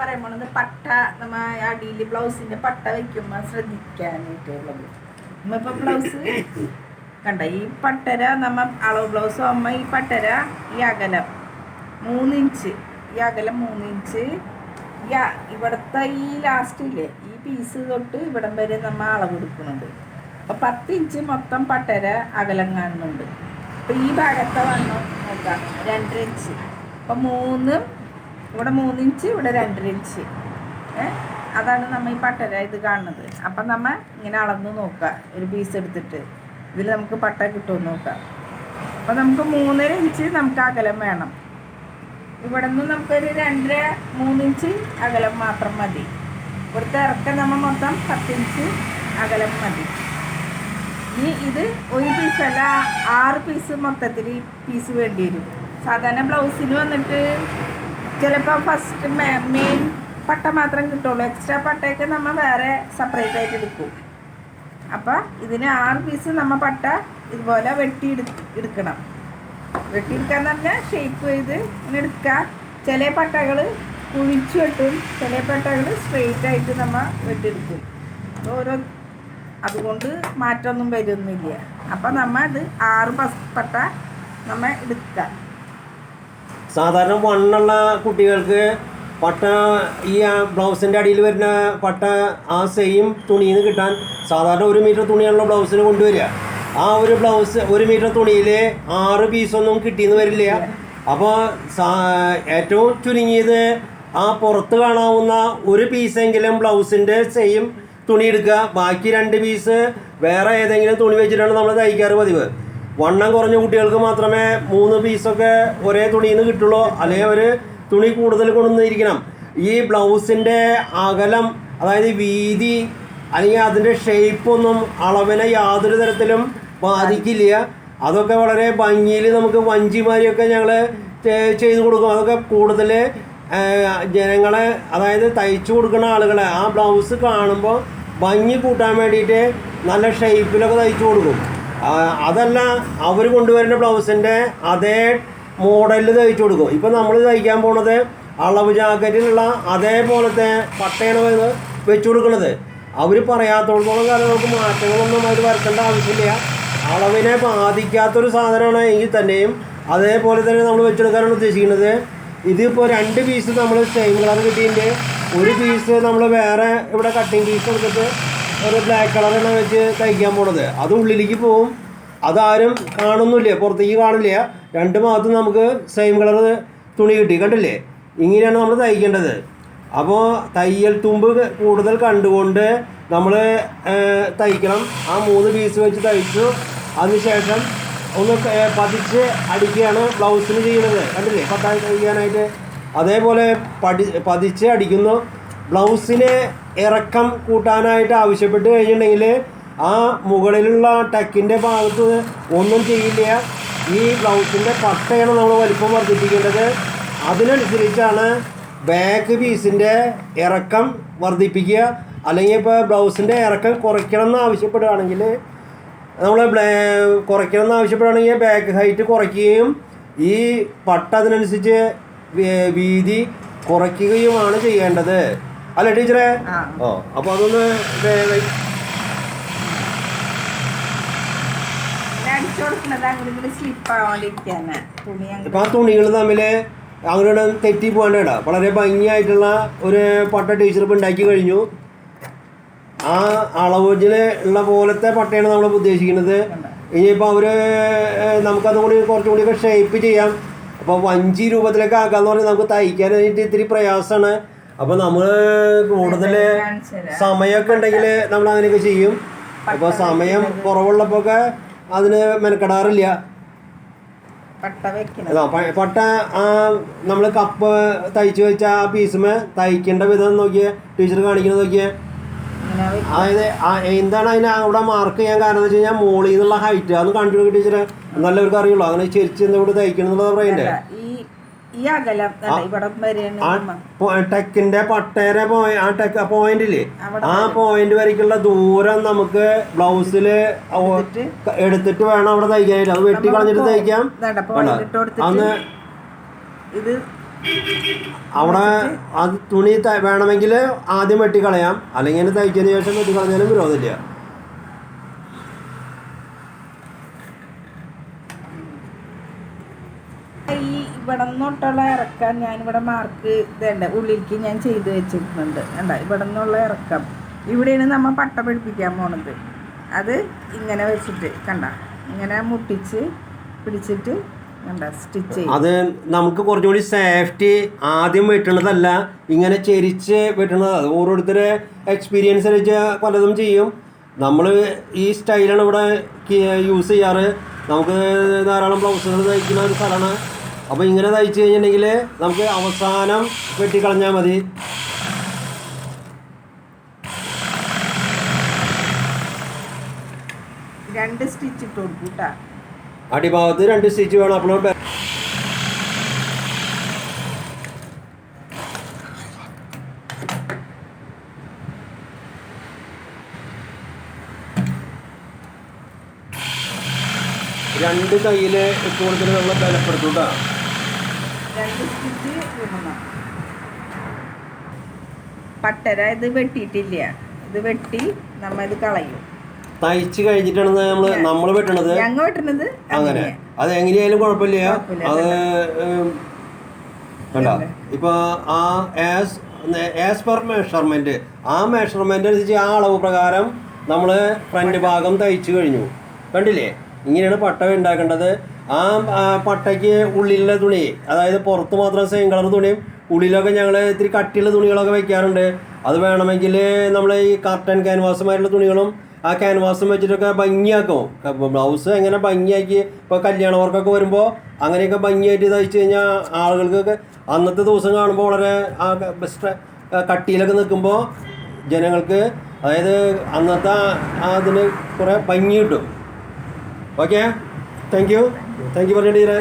പറയാൻ പോണത് പട്ട നമ്മ അടിയിൽ ബ്ലൗസിന്റെ പട്ട വെക്കുമ്പോ ശ്രദ്ധിക്കാനായിട്ടുള്ളത്. നമ്മ ഇപ്പൊ ബ്ലൗസ് കണ്ട? ഈ പട്ടര നമ്മ അളവ് ബ്ലൗസ് ആകുമ്പോ ഈ പട്ടര ഈ അകലം മൂന്നിഞ്ച്. ഈ അകലം മൂന്നിഞ്ച്. ഇവിടുത്തെ ഈ ലാസ്റ്റ് ഇല്ലേ ഈ പീസ് തൊട്ട് ഇവിടം വരെ നമ്മ അളവ് എടുക്കുന്നുണ്ട്. അപ്പൊ പത്ത് ഇഞ്ച് മൊത്തം പട്ടര അകലം കാണുന്നുണ്ട്. അപ്പൊ ഈ ഭാഗത്തെ വണ്ണം നോക്കാം. രണ്ടര ഇഞ്ച് അപ്പൊ മൂന്നും ഇവിടെ മൂന്നിഞ്ച് ഇവിടെ രണ്ടര ഇഞ്ച്. അതാണ് നമ്മൾ ഈ പട്ടര ഇത് കാണുന്നത്. അപ്പം നമ്മൾ ഇങ്ങനെ അളന്ന് നോക്കുക. ഒരു പീസ് എടുത്തിട്ട്. ഇതിൽ നമുക്ക് പട്ട കിട്ടുമെന്ന് നോക്കാം അപ്പം നമുക്ക് മൂന്നര ഇഞ്ച് നമുക്ക് അകലം വേണം. ഇവിടെ നിന്ന് നമുക്കൊരു രണ്ടര മൂന്നിഞ്ച് അകലം മാത്രം മതി. ഇവിടുത്തെ ഇറക്കം നമ്മൾ മൊത്തം പത്തിഞ്ച് അകലം മതി. ഇനി ഇത് ഒരു പീസല്ല ആറ് പീസ് മൊത്തത്തിൽ പീസ് വേണ്ടി വരും. സാധാരണ ബ്ലൗസിന് വന്നിട്ട് ചിലപ്പോൾ ഫസ്റ്റ് മെയിൻ പട്ട മാത്രം കിട്ടുള്ളൂ. എക്സ്ട്രാ പട്ടയൊക്കെ നമ്മൾ വേറെ സെപ്പറേറ്റ് ആയിട്ട് എടുക്കും. അപ്പം ഇതിന് ആറ് പീസ് നമ്മൾ പട്ട ഇതുപോലെ വെട്ടി എടു എടുക്കണം. വെട്ടിയെടുക്കാന്ന് പറഞ്ഞാൽ ഷേപ്പ് ചെയ്ത് എടുക്കുക ചില പട്ടകൾ കുഴിച്ചു വെട്ടും ചില പട്ടകൾ സ്ട്രെയിറ്റ് ആയിട്ട് നമ്മൾ വെട്ടിയെടുക്കും. ഓരോ അതുകൊണ്ട് മാറ്റമൊന്നും വരുന്നില്ല. അപ്പം നമ്മൾ അത് ആറ് പട്ട നമ്മൾ എടുക്കുക സാധാരണ വണ്ണുള്ള കുട്ടികൾക്ക് പട്ട ഈ ബ്ലൗസിന്റെ അടിയിൽ വരുന്ന പട്ട ആ സെയിം തുണിയിൽ നിന്ന് കിട്ടാൻ സാധാരണ ഒരു മീറ്റർ തുണിയുള്ള ബ്ലൗസിന് കൊണ്ടുവരിക. ആ ഒരു ബ്ലൗസ് ഒരു മീറ്റർ തുണിയിൽ ആറ് പീസൊന്നും കിട്ടിയെന്ന് വരില്ല. അപ്പോൾ ഏറ്റവും ചുരുങ്ങിയത് ആ പുറത്ത് കാണാവുന്ന ഒരു പീസെങ്കിലും ബ്ലൗസിന്റെ സെയിം തുണി എടുക്കുക. ബാക്കി രണ്ട് പീസ് വേറെ ഏതെങ്കിലും തുണി വെച്ചിട്ടാണ് നമ്മൾ തയ്ക്കാറ് പതിവ്. വണ്ണം കുറഞ്ഞ കുട്ടികൾക്ക് മാത്രമേ മൂന്ന് പീസൊക്കെ ഒരേ തുണിയിൽ നിന്ന് കിട്ടുള്ളൂ. അല്ലെങ്കിൽ ഒരു തുണി കൂടുതൽ കൊണ്ടുവന്നിരിക്കണം. ഈ ബ്ലൗസിന്റെ അകലം അതായത് വീതി അല്ലെങ്കിൽ അതിന്റെ ഷേപ്പൊന്നും അളവിനെ യാതൊരു തരത്തിലും ബാധിക്കില്ല. അതൊക്കെ വളരെ ഭംഗിയിൽ നമുക്ക് വഞ്ചിമാരിയൊക്കെ ഞങ്ങൾ ചെയ്തു കൊടുക്കും. അതൊക്കെ കൂടുതൽ ജനങ്ങളെ അതായത് തയ്ച്ചു കൊടുക്കുന്ന ആളുകളെ ആ ബ്ലൗസ് കാണുമ്പോൾ ഭംഗി കൂട്ടാൻ വേണ്ടിയിട്ട് നല്ല ഷേപ്പിലൊക്കെ തയ്ച്ചു കൊടുക്കും. അതല്ല അവർ കൊണ്ടുവരുന്ന ബ്ലൗസിന്റെ അതേ മോഡലിൽ തയ്ച്ചു കൊടുക്കും. ഇപ്പം നമ്മൾ തയ്ക്കാൻ പോണത് അളവ് ജാക്കറ്റിലുള്ള അതേപോലത്തെ പട്ടയാണ് വെച്ചു കൊടുക്കുന്നത് അവർ പറയാത്തോളത്തോളം കാലം നമുക്ക് മാറ്റങ്ങളൊന്നും അവർ വരുത്തേണ്ട ആവശ്യമില്ല. അളവിനെ ബാധിക്കാത്തൊരു സാധനമാണ് എങ്കിൽ തന്നെയും അതേപോലെ തന്നെ നമ്മൾ വെച്ചെടുക്കാനാണ് ഉദ്ദേശിക്കുന്നത്. ഇതിപ്പോൾ രണ്ട് പീസ് നമ്മൾ സെയിം കളർ കിട്ടിയിട്ടുണ്ട്. ഒരു പീസ് നമ്മൾ വേറെ ഇവിടെ കട്ടിങ് പീസ് എടുത്തിട്ട് ഒരു ബ്ലാക്ക് കളറാണ് വെച്ച് തയ്ക്കാൻ പോണത്. അത് ഉള്ളിലേക്ക് പോവും. അതാരും കാണുന്നില്ല. പുറത്തേക്ക് കാണില്ല. രണ്ട് ഭാഗത്തും നമുക്ക് സെയിം കളർ തുണി കിട്ടി. കണ്ടില്ലേ? ഇങ്ങനെയാണ് നമ്മൾ തയ്ക്കേണ്ടത്. അപ്പോൾ തയ്യൽ തുമ്പ് കൂടുതൽ കണ്ടുകൊണ്ട് നമ്മൾ തയ്ക്കണം. ആ മൂന്ന് പീസ് വെച്ച് തയ്ച്ചു. അതിനുശേഷം ഒന്ന് പതിച്ച് അടിക്കുകയാണ് ബ്ലൗസിന് ചെയ്യുന്നത്. കണ്ടില്ലേ? പത്താൻ തയ്ക്കാനായിട്ട് അതേപോലെ പടി പതിച്ച് അടിക്കുന്നു. ബ്ലൗസിന് ഇറക്കം കൂട്ടാനായിട്ട് ആവശ്യപ്പെട്ട് കഴിഞ്ഞിട്ടുണ്ടെങ്കിൽ ആ മുകളിലുള്ള ടക്കിന്റെ ഭാഗത്ത് ഒന്നും ചെയ്യില്ല. ഈ ബ്ലൗസിന്റെ പട്ടയാണ് നമ്മൾ വലിപ്പം വർദ്ധിപ്പിക്കേണ്ടത്. അതിനനുസരിച്ചാണ് ബാക്ക് പീസിന്റെ ഇറക്കം വർദ്ധിപ്പിക്കുക. അല്ലെങ്കിൽ ഇപ്പോൾ ബ്ലൗസിന്റെ ഇറക്കം കുറയ്ക്കണം എന്ന് ആവശ്യപ്പെടുകയാണെങ്കിൽ നമ്മൾ കുറയ്ക്കണം എന്ന് ആവശ്യപ്പെടുകയാണെങ്കിൽ ബാക്ക് ഹൈറ്റ് കുറയ്ക്കുകയും ഈ പട്ട അതിനനുസരിച്ച് വീതി കുറയ്ക്കുകയുമാണ് ചെയ്യേണ്ടത്. അല്ല ടീച്ചറെ. ഓ അപ്പോൾ അതൊന്ന് തമ്മിൽ ഇപ്പം ആ തുണികൾ തമ്മിൽ അങ്ങോട്ട് തെറ്റി പോകേണ്ട വളരെ ഭംഗിയായിട്ടുള്ള ഒരു പട്ട ടീച്ചർ ഇപ്പം ഉണ്ടാക്കി കഴിഞ്ഞു. ആ അളവിൽ ഉള്ള പോലത്തെ പട്ടയാണ് നമ്മൾ ഉദ്ദേശിക്കുന്നത്. ഇനിയിപ്പോൾ അവർ നമുക്കതും കൂടി കുറച്ചും കൂടി ഷേപ്പ് ചെയ്യാം. അപ്പോൾ വഞ്ചി രൂപത്തിലൊക്കെ ആക്കാന്ന് പറഞ്ഞാൽ നമുക്ക് തയ്ക്കാനായിട്ട് ഇത്തിരി പ്രയാസമാണ് അപ്പോൾ നമ്മൾ കൂടുതൽ സമയമൊക്കെ ഉണ്ടെങ്കിൽ നമ്മൾ അങ്ങനെയൊക്കെ ചെയ്യും. അപ്പൊ സമയം കുറവുള്ളപ്പോൾ ഒക്കെ അതിന് മെനക്കെടാറില്ല. പട്ട ആ നമ്മൾ കപ്പ് തയ്ച്ചു വെച്ച ആ പീസുമേ തയ്ക്കേണ്ട വിധം നോക്കിയേ ടീച്ചർ കാണിക്കുന്നത് നോക്കിയേ. അതായത് എന്താണ് അതിന് അവിടെ മാർക്ക് ചെയ്യാൻ കാരണം എന്ന് വെച്ച് കഴിഞ്ഞാൽ മോളിൽ നിന്നുള്ള ഹൈറ്റ്. അതൊന്നും കണ്ടു ടീച്ചറെ. നല്ലവർക്ക് അറിയുള്ളൂ. അങ്ങനെ ചെരിച്ച് എന്താ ഇവിടെ തയ്ക്കണം എന്നുള്ളത് പറയണ്ടേ ഈ അകലം ഇവിടെ. ടെക്കിന്റെ പട്ടേരെ പോയിന്റിൽ ആ ടെക്ക് ആ പോയിന്റ് വരയ്ക്കുള്ള ദൂരം നമുക്ക് ബ്ലൗസിൽ എടുത്തിട്ട് വേണം അവിടെ തയ്ക്കാനായിട്ട് അത് വെട്ടി കളഞ്ഞിട്ട് തയ്ക്കാം. അന്ന് ഇത് അവിടെ അത് തുണി വേണമെങ്കിൽ ആദ്യം വെട്ടിക്കളയാം അല്ലെങ്കിൽ തയ്ച്ചതിന് ശേഷം വെട്ടിക്കളഞ്ഞാലും വിരോധമില്ല ഈ ഇവിടെ നിന്നൊട്ടുള്ള ഇറക്കാൻ ഞാനിവിടെ മാർക്ക് ഇതേണ്ട. ഉള്ളിലേക്ക് ഞാൻ ചെയ്ത് വെച്ചിട്ടുണ്ട്. വേണ്ട ഇവിടെ നിന്നുള്ള ഇറക്കം. ഇവിടെയാണ് നമ്മൾ പട്ട പിടിപ്പിക്കാൻ പോണത്. അത് ഇങ്ങനെ വെച്ചിട്ട് കണ്ട? ഇങ്ങനെ മുട്ടിച്ച് പിടിച്ചിട്ട് അത് നമുക്ക് കുറച്ചുകൂടി സേഫ്റ്റി ആദ്യം വെട്ടണതല്ല ഇങ്ങനെ ചെരിച്ച് വെട്ടണത്. അത് ഓരോരുത്തരെ എക്സ്പീരിയൻസ് വെച്ച് പലതും ചെയ്യും. നമ്മൾ ഈ സ്റ്റൈലാണ് ഇവിടെ യൂസ് ചെയ്യാറ്. നമുക്ക് ധാരാളം ബ്ലൗസുകൾ തയ്ക്കുന്ന ഒരു സ്ഥലമാണ് അപ്പോൾ ഇങ്ങനെ തയ്ച്ചു കഴിഞ്ഞിട്ടുണ്ടെങ്കിൽ നമുക്ക് അവസാനം വെട്ടിക്കളഞ്ഞാൽ മതി. രണ്ട് സ്റ്റിച്ച് ഇട്ട് അടിഭാഗത്ത് രണ്ട് സ്റ്റിച്ച് വേണം. അപ്പോൾ രണ്ട് കയ്യിൽ ഇട്ട് കൊടുത്തിട്ട് നമ്മൾ ബലപ്പെടുത്തും കേട്ടോ രണ്ട് സ്റ്റിച്ച് പട്ടര ഇത് വെട്ടിയിട്ടില്ല. ഇത് വെട്ടി നമ്മ ഇത് കളയും. തയ്ച്ച് കഴിഞ്ഞിട്ടാണ് നമ്മൾ നമ്മൾ വെട്ടണത്? ഞങ്ങൾ വെട്ടണത് അങ്ങനെ. അത് എങ്ങനെയായാലും കുഴപ്പമില്ല. അത് കണ്ടോ? ഇപ്പൊ ആ ആസ് ആസ് പെർ മെഷർമെന്റ് ആ മെഷർമെന്റ് അനുസരിച്ച് ആ അളവ് പ്രകാരം നമ്മൾ ഫ്രണ്ട് ഭാഗം തയ്ച്ചു കഴിഞ്ഞു. കണ്ടില്ലേ? ഇങ്ങനെയാണ് പട്ട ഉണ്ടാക്കേണ്ടത്. ആ പട്ടയ്ക്ക് ഉള്ളിലുള്ള തുണി അതായത് പുറത്ത് മാത്രം സെയിം കളർ തുണിയും ഉള്ളിലൊക്കെ ഞങ്ങൾ ഇത്തിരി കട്ടിയുള്ള തുണികളൊക്കെ വെക്കാറുണ്ട്. അത് വേണമെങ്കിൽ നമ്മൾ ഈ കർട്ടൻ ക്യാൻവാസുമായിട്ടുള്ള തുണികളും ആ ക്യാൻവാസും വെച്ചിട്ടൊക്കെ ഭംഗിയാക്കും. ബ്ലൗസ് എങ്ങനെ ഭംഗിയാക്കി ഇപ്പോൾ കല്യാണ വർക്കൊക്കെ വരുമ്പോൾ അങ്ങനെയൊക്കെ ഭംഗിയായിട്ട് തയ്ച്ച് കഴിഞ്ഞാൽ ആളുകൾക്കൊക്കെ അന്നത്തെ ദിവസം കാണുമ്പോൾ വളരെ ആ കട്ടിയിലൊക്കെ നിൽക്കുമ്പോൾ ജനങ്ങൾക്ക് അതായത് അന്നത്തെ അതിന് കുറേ ഭംഗി കിട്ടും. Okay thank you thank you you